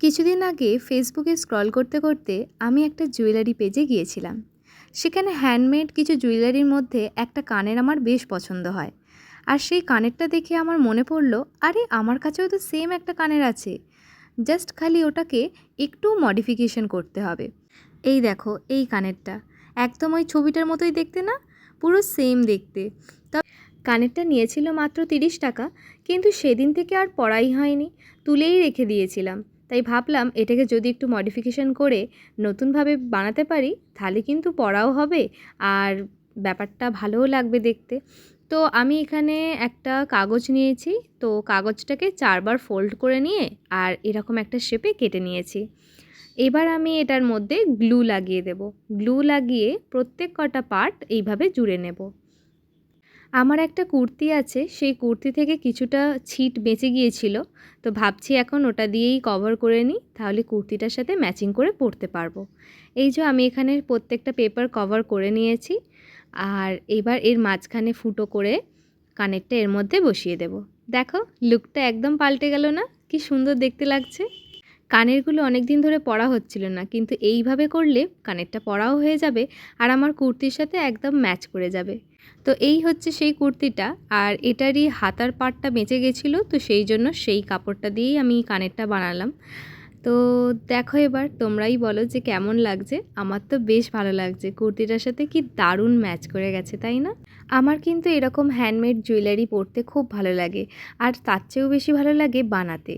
কিছুদিন আগে ফেসবুকে স্ক্রল করতে করতে আমি একটা জুয়েলারি পেজে গিয়েছিলাম। সেখানে হ্যান্ডমেড কিছু জুয়েলারির মধ্যে একটা কানের আমার বেশ পছন্দ হয়। আর সেই কানেরটা দেখে আমার মনে পড়ল, আরে, আমার কাছেও তো সেম একটা কানের আছে। জাস্ট খালি ওটাকে একটু মডিফিকেশন করতে হবে। এই দেখো, এই কানেরটা। একদম ওই ছবিটার মতোই দেখতে না? পুরো সেম দেখতে। তা কানেরটা নিয়েছিল মাত্র তিরিশ টাকা, কিন্তু সেদিন থেকে আর পড়াই হয়নি। তুলেই রেখে দিয়েছিলাম। তাই ভাবলাম এটাকে যদি একটু মডিফিকেশন করে নতুনভাবে বানাতে পারি, তাহলে কিন্তু পড়াও হবে আর ব্যাপারটা ভালোও লাগবে দেখতে। তো আমি এখানে একটা কাগজ নিয়েছি, তো কাগজটাকে চারবার ফোল্ড করে নিয়ে আর এরকম একটা শেপে কেটে নিয়েছি। এবার আমি এটার মধ্যে গ্লু লাগিয়ে দেব। গ্লু লাগিয়ে প্রত্যেক কটা পার্ট এইভাবে জুড়ে নেব। আমার একটা কুর্তি আছে, সেই কুর্তি থেকে কিছুটা ছিট বেঁচে গিয়েছিল। তো ভাবছি এখন ওটা দিয়েই কভার করে নিই, তাহলে কুর্তিটার সাথে ম্যাচিং করে পরতে পারব। এই যে আমি এখানে প্রত্যেকটা পেপার কভার করে নিয়েছি, আর এবার এর মাঝখানে ফুটো করে কানেরটা এর মধ্যে বসিয়ে দেব। দেখো লুকটা একদম পাল্টে গেল না, কি সুন্দর দেখতে লাগছে। কানেরগুলো অনেক দিন ধরে পরা হচ্ছিল না, কিন্তু এইভাবে করলে কানেরটা পরাও হয়ে যাবে আর আমার কুর্তির সাথে একদম ম্যাচ করে যাবে। তো এই হচ্ছে সেই কুর্তিটা, আর এটারই হাতার পাটটা বেঁচে গেছিল, তো সেই জন্য সেই কাপড়টা দিয়েই আমি কানেরটা বানালাম। তো দেখো এবার তোমরাই বলো যে কেমন লাগছে। আমার তো বেশ ভালো লাগছে। কুর্তিটার সাথে কি দারুণ ম্যাচ করে গেছে, তাই না? আমার কিন্তু এরকম হ্যান্ডমেড জুয়েলারি পরতে খুব ভালো লাগে। আর তার চেয়েও বেশি ভালো লাগে বানাতে।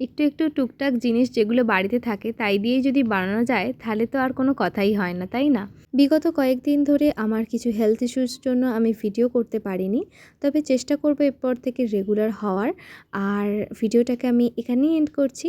একটু একটু টুকটাক জিনিস যেগুলো বাড়িতে থাকে, তাই দিয়েই যদি বানানো যায়, তাহলে তো আর কোনো কথাই হয় না, তাই না? বিগত কয়েকদিন ধরে আমার কিছু হেলথ ইস্যুস জন্য আমি ভিডিও করতে পারিনি। তবে চেষ্টা করব এরপর থেকে রেগুলার হওয়ার। আর ভিডিওটাকে আমি এখানেই এন্ড করছি।